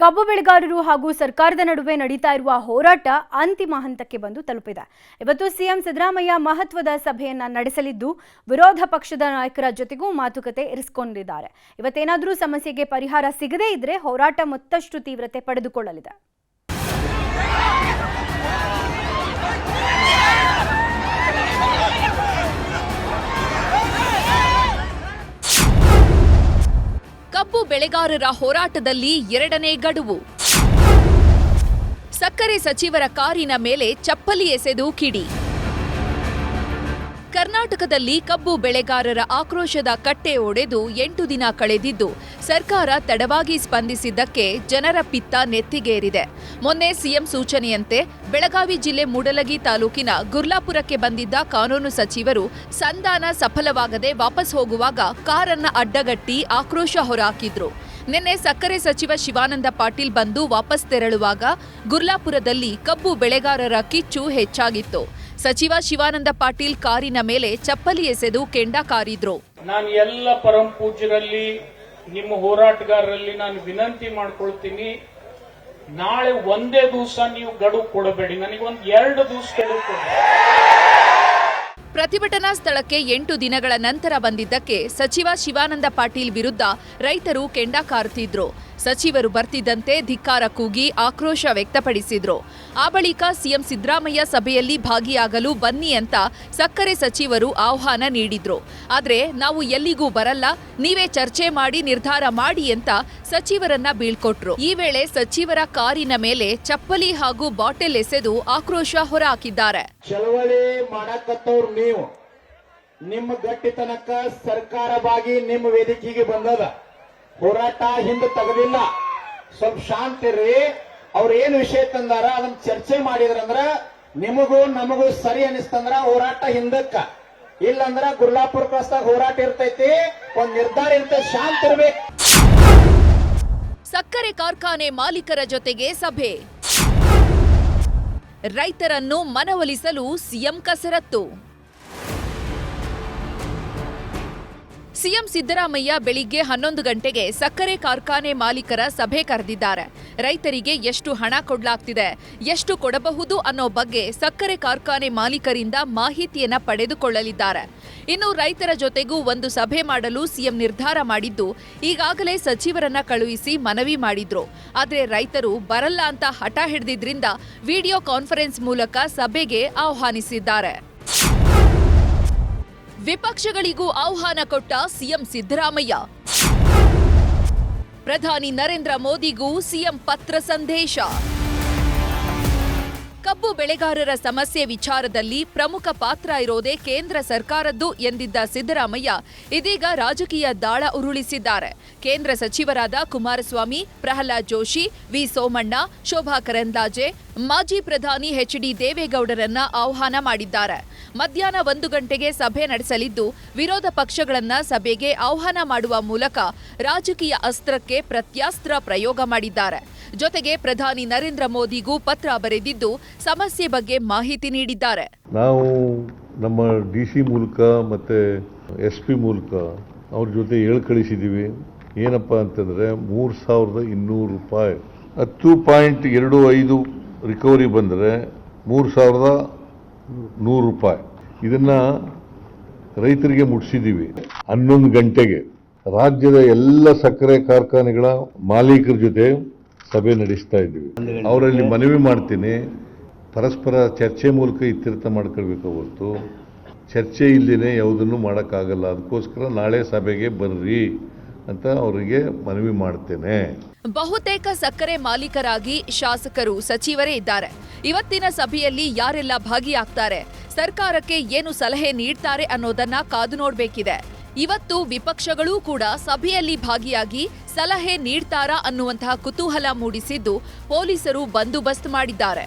ಕಬ್ಬು ಬೆಳೆಗಾರರು ಹಾಗೂ ಸರ್ಕಾರದ ನಡುವೆ ನಡೀತಾ ಇರುವ ಹೋರಾಟ ಅಂತಿಮ ಹಂತಕ್ಕೆ ಬಂದು ತಲುಪಿದೆ. ಇವತ್ತು ಸಿಎಂ ಸಿದ್ದರಾಮಯ್ಯ ಮಹತ್ವದ ಸಭೆಯನ್ನ ನಡೆಸಲಿದ್ದು, ವಿರೋಧ ಪಕ್ಷದ ನಾಯಕರ ಜೊತೆಗೂ ಮಾತುಕತೆ ಇರಿಸಿಕೊಂಡಿದ್ದಾರೆ. ಇವತ್ತೇನಾದರೂ ಸಮಸ್ಯೆಗೆ ಪರಿಹಾರ ಸಿಗದೇ ಇದ್ರೆ ಹೋರಾಟ ಮತ್ತಷ್ಟು ತೀವ್ರತೆ ಪಡೆದುಕೊಳ್ಳಲಿದೆ. ಕಬ್ಬು ಬೆಳೆಗಾರರ ಹೋರಾಟದಲ್ಲಿ ಎರಡನೇ ಗಡುವು. ಸಕ್ಕರೆ ಸಚಿವರ ಕಾರಿನ ಮೇಲೆ ಚಪ್ಪಲಿ ಎಸೆದು ಕಿಡಿ. ಕರ್ನಾಟಕದಲ್ಲಿ ಕಬ್ಬು ಬೆಳೆಗಾರರ ಆಕ್ರೋಶದ ಕಟ್ಟೆ ಒಡೆದು ಎಂಟು ದಿನ ಕಳೆದಿದ್ದು, ಸರ್ಕಾರ ತಡವಾಗಿ ಸ್ಪಂದಿಸಿದ್ದಕ್ಕೆ ಜನರ ಪಿತ್ತ ನೆತ್ತಿಗೇರಿದೆ. ಮೊನ್ನೆ ಸಿಎಂ ಸೂಚನೆಯಂತೆ, ಬೆಳಗಾವಿ ಜಿಲ್ಲೆ ಮೂಡಲಗಿ ತಾಲೂಕಿನ ಗುರ್ಲಾಪುರಕ್ಕೆ ಬಂದಿದ್ದ ಕಾನೂನು ಸಚಿವರು ಸಂಧಾನ ಸಫಲವಾಗದೆ ವಾಪಸ್ ಹೋಗುವಾಗ ಕಾರನ್ನ ಅಡ್ಡಗಟ್ಟಿ ಆಕ್ರೋಶ ಹೊರಹಾಕಿದ್ರು. ನಿನ್ನೆ ಸಕ್ಕರೆ ಸಚಿವ ಶಿವಾನಂದ ಪಾಟೀಲ್ ಬಂದು ವಾಪಸ್ ತೆರಳುವಾಗ ಗುರ್ಲಾಪುರದಲ್ಲಿ ಕಬ್ಬು ಬೆಳೆಗಾರರ ಕಿಚ್ಚು ಹೆಚ್ಚಾಗಿತ್ತು. ಸಚಿವ ಶಿವಾನಂದ ಪಾಟೀಲ್ ಕಾರಿನ ಮೇಲೆ ಚಪ್ಪಲಿ ಎಸೆದು ಕೆಂಡ ಕಾರಿದ್ರು. ನಾನು ಎಲ್ಲ ಪರಂ ಪೂಜ್ಯರಲ್ಲಿ ನಿಮ್ಮ ಹೋರಾಟಗಾರರಲ್ಲಿ ನಾನು ವಿನಂತಿ ಮಾಡ್ಕೊಳ್ತೀನಿ. ನಾಳೆ ಒಂದೇ ದಿವಸ ನೀವು ಗಡು ಕೊಡಬೇಡಿ. ನನಗೊಂದು ಎರಡು ದಿವಸ ಗಡುವು ಕೊಡಿ. ಪ್ರತಿಭಟನಾ ಸ್ಥಳಕ್ಕೆ ಎಂಟು ದಿನಗಳ ನಂತರ ಬಂದಿದ್ದಕ್ಕೆ ಸಚಿವ ಶಿವಾನಂದ ಪಾಟೀಲ್ ವಿರುದ್ಧ ರೈತರು ಕೆಂಡ ಕಾರುತ್ತಿದ್ರು ಸಚಿವರು ಬರ್ತಿದ್ದಂತೆ ಧಿಕ್ಕಾರ ಕೂಗಿ ಆಕ್ರೋಶ ವ್ಯಕ್ತಪಡಿಸಿದ್ರು. ಆ ಬಳಿಕ ಸಿಎಂ ಸಿದ್ದರಾಮಯ್ಯ ಸಭೆಯಲ್ಲಿ ಭಾಗಿಯಾಗಲು ಬನ್ನಿ ಅಂತ ಸಕ್ಕರೆ ಸಚಿವರು ಆಹ್ವಾನ ನೀಡಿದ್ರು. ಆದರೆ ನಾವು ಎಲ್ಲಿಗೂ ಬರಲ್ಲ, ನೀವೇ ಚರ್ಚೆ ಮಾಡಿ ನಿರ್ಧಾರ ಮಾಡಿ ಅಂತ ಸಚಿವರನ್ನ ಬೀಳ್ಕೊಟ್ರು. ಈ ವೇಳೆ ಸಚಿವರ ಕಾರಿನ ಮೇಲೆ ಚಪ್ಪಲಿ ಹಾಗೂ ಬಾಟೆಲ್ ಎಸೆದು ಆಕ್ರೋಶ ಹೊರಹಾಕಿದ್ದಾರೆ. ನಿಮ್ಮ ಗಟ್ಟಿತನಕ ಸರ್ಕಾರವಾಗಿ ನಿಮ್ಮ ವೇದಿಕೆಗೆ ಬಂದದ. ಹೋರಾಟ ಹಿಂದೆ ತೆಗೆದಿಲ್ಲ. ಸ್ವಲ್ಪ ಶಾಂತಿರ್ರಿ ಅವ್ರ ಏನ್ ವಿಷಯ ತಂದಾರ ಅದನ್ನ ಚರ್ಚೆ ಮಾಡಿದ್ರಂದ್ರ ನಿಮಗೂ ನಮಗೂ ಸರಿ ಅನಿಸ್ತಂದ್ರ ಹೋರಾಟ ಹಿಂದಕ್ಕ. ಇಲ್ಲಂದ್ರ ಗುರ್ಲಾಪುರ ಕ್ರಾಸ್ದಾಗ ಹೋರಾಟ ಇರ್ತೈತಿ, ಒಂದ್ ನಿರ್ಧಾರ ಇರ್ತೈತಿ, ಶಾಂತ ಇರ್ಬೇಕು. ಸಕ್ಕರೆ ಕಾರ್ಖಾನೆ ಮಾಲೀಕರ ಜೊತೆಗೆ ಸಭೆ. ರೈತರನ್ನು ಮನವೊಲಿಸಲು ಸಿಎಂ ಕಸರತ್ತು. ಸಿಎಂ ಸಿದ್ದರಾಮಯ್ಯ ಬೆಳಿಗ್ಗೆ ಹನ್ನೊಂದು ಗಂಟೆಗೆ ಸಕ್ಕರೆ ಕಾರ್ಖಾನೆ ಮಾಲೀಕರ ಸಭೆ ಕರೆದಿದ್ದಾರೆ. ರೈತರಿಗೆ ಎಷ್ಟು ಹಣ ಕೊಡಲಾಗ್ತಿದೆ, ಎಷ್ಟು ಕೊಡಬಹುದು ಅನ್ನೋ ಬಗ್ಗೆ ಸಕ್ಕರೆ ಕಾರ್ಖಾನೆ ಮಾಲೀಕರಿಂದ ಮಾಹಿತಿಯನ್ನ ಪಡೆದುಕೊಳ್ಳಲಿದ್ದಾರೆ. ಇನ್ನು ರೈತರ ಜೊತೆಗೂ ಒಂದು ಸಭೆ ಮಾಡಲು ಸಿಎಂ ನಿರ್ಧಾರ ಮಾಡಿದ್ದು, ಈಗಾಗಲೇ ಸಚಿವರನ್ನ ಕಳುಹಿಸಿ ಮನವಿ ಮಾಡಿದ್ರು. ಆದರೆ ರೈತರು ಬರಲ್ಲ ಅಂತ ಹಠ ಹಿಡಿದಿದ್ರಿಂದ ವಿಡಿಯೋ ಕಾನ್ಫರೆನ್ಸ್ ಮೂಲಕ ಸಭೆಗೆ ಆಹ್ವಾನಿಸಿದ್ದಾರೆ. ವಿಪಕ್ಷಗಳಿಗೂ ಆಹ್ವಾನ ಕೊಟ್ಟ ಸಿಎಂ ಸಿದ್ದರಾಮಯ್ಯ. ಪ್ರಧಾನಿ ನರೇಂದ್ರ ಮೋದಿಗೂ ಸಿಎಂ ಪತ್ರ ಸಂದೇಶ. ಕಬ್ಬು ಬೆಳೆಗಾರರ ಸಮಸ್ಯೆ ವಿಚಾರದಲ್ಲಿ ಪ್ರಮುಖ ಪಾತ್ರ ಇರೋದೇ ಕೇಂದ್ರ ಸರ್ಕಾರದ್ದು ಎಂದಿದ್ದ ಸಿದ್ದರಾಮಯ್ಯ, ಇದೀಗ ರಾಜಕೀಯ ದಾಳ ಉರುಳಿಸಿದ್ದಾರೆ. ಕೇಂದ್ರ ಸಚಿವರಾದ ಕುಮಾರಸ್ವಾಮಿ, ಪ್ರಹ್ಲಾದ್ ಜೋಶಿ, ವಿ ಸೋಮಣ್ಣ, ಶೋಭಾ ಕರಂದ್ಲಾಜೆ, ಮಾಜಿ ಪ್ರಧಾನಿ ಎಚ್ ಡಿ ದೇವೇಗೌಡರನ್ನ ಆಹ್ವಾನ ಮಾಡಿದ್ದಾರೆ. ಮಧ್ಯಾಹ್ನ ಒಂದು ಗಂಟೆಗೆ ಸಭೆ ನಡೆಸಲಿದ್ದು, ವಿರೋಧ ಪಕ್ಷಗಳನ್ನ ಸಭೆಗೆ ಆಹ್ವಾನ ಮಾಡುವ ಮೂಲಕ ರಾಜಕೀಯ ಅಸ್ತ್ರಕ್ಕೆ ಪ್ರತ್ಯಾಸ್ತ್ರ ಪ್ರಯೋಗ ಮಾಡಿದ್ದಾರೆ. ಜೊತೆಗೆ ಪ್ರಧಾನಿ ನರೇಂದ್ರ ಮೋದಿಗೂ ಪತ್ರ ಬರೆದಿದ್ದು ಸಮಸ್ಯೆ ಬಗ್ಗೆ ಮಾಹಿತಿ ನೀಡಿದ್ದಾರೆ. ನಾವು ನಮ್ಮ ಡಿ ಸಿ ಮೂಲಕ ಮತ್ತು ಎಸ್ ಪಿ ಮೂಲಕ ಅವ್ರ ಜೊತೆ ಹೇಳಿ ಕಳಿಸಿದ್ದೀವಿ ಏನಪ್ಪ ಅಂತಂದರೆ ಮೂರು ಸಾವಿರದ ಇನ್ನೂರು ರೂಪಾಯಿ. ಹತ್ತು ಪಾಯಿಂಟ್ ಎರಡು ಐದು ರಿಕವರಿ ಬಂದರೆ ಮೂರು ಸಾವಿರದ ನೂರು ರೂಪಾಯಿ. ಇದನ್ನು ರೈತರಿಗೆ ಮುಟ್ಟಿಸಿದ್ದೀವಿ ಹನ್ನೊಂದು ಗಂಟೆಗೆ ರಾಜ್ಯದ ಎಲ್ಲ ಸಕ್ಕರೆ ಕಾರ್ಖಾನೆಗಳ ಮಾಲೀಕರ ಜೊತೆ ಸಭೆ ನಡೆಸ್ತಾ ಇದ್ದೀವಿ. ಅವರಲ್ಲಿ ಮನವಿ ಮಾಡ್ತೀನಿ. ಪರಸ್ಪರ ಚರ್ಚೆ ಮೂಲಕ ಇತ್ಯರ್ಥ ಮಾಡ್ಕೊಳ್ಬೇಕು ಹೊರತು, ಚರ್ಚೆ ಇಲ್ಲದೇ ಯಾವುದನ್ನು ಮಾಡೋಕ್ಕಾಗಲ್ಲ. ಅದಕ್ಕೋಸ್ಕರ ನಾಳೆ ಸಭೆಗೆ ಬರ್ರಿ ಅಂತ ಅವರಿಗೆ ಮನವಿ ಮಾಡ್ತೇನೆ. ಬಹುತೇಕ ಸಕ್ಕರೆ ಮಾಲೀಕರಾಗಿ ಶಾಸಕರು, ಸಚಿವರೇ ಇದ್ದಾರೆ. ಇವತ್ತಿನ ಸಭೆಯಲ್ಲಿ ಯಾರೆಲ್ಲ ಭಾಗಿಯಾಗ್ತಾರೆ? ಸರ್ಕಾರಕ್ಕೆ ಏನು ಸಲಹೆ ನೀಡ್ತಾರೆ ಅನ್ನೋದನ್ನ ಕಾದು ನೋಡಬೇಕಿದೆ. ಇವತ್ತು ವಿಪಕ್ಷಗಳೂ ಕೂಡ ಸಭೆಯಲ್ಲಿ ಭಾಗಿಯಾಗಿ ಸಲಹೆ ನೀಡ್ತಾರಾ ಅನ್ನುವಂತಹ ಕುತೂಹಲ ಮೂಡಿಸಿದ್ದು ಪೊಲೀಸರು ಬಂದೋಬಸ್ತ್ ಮಾಡಿದ್ದಾರೆ.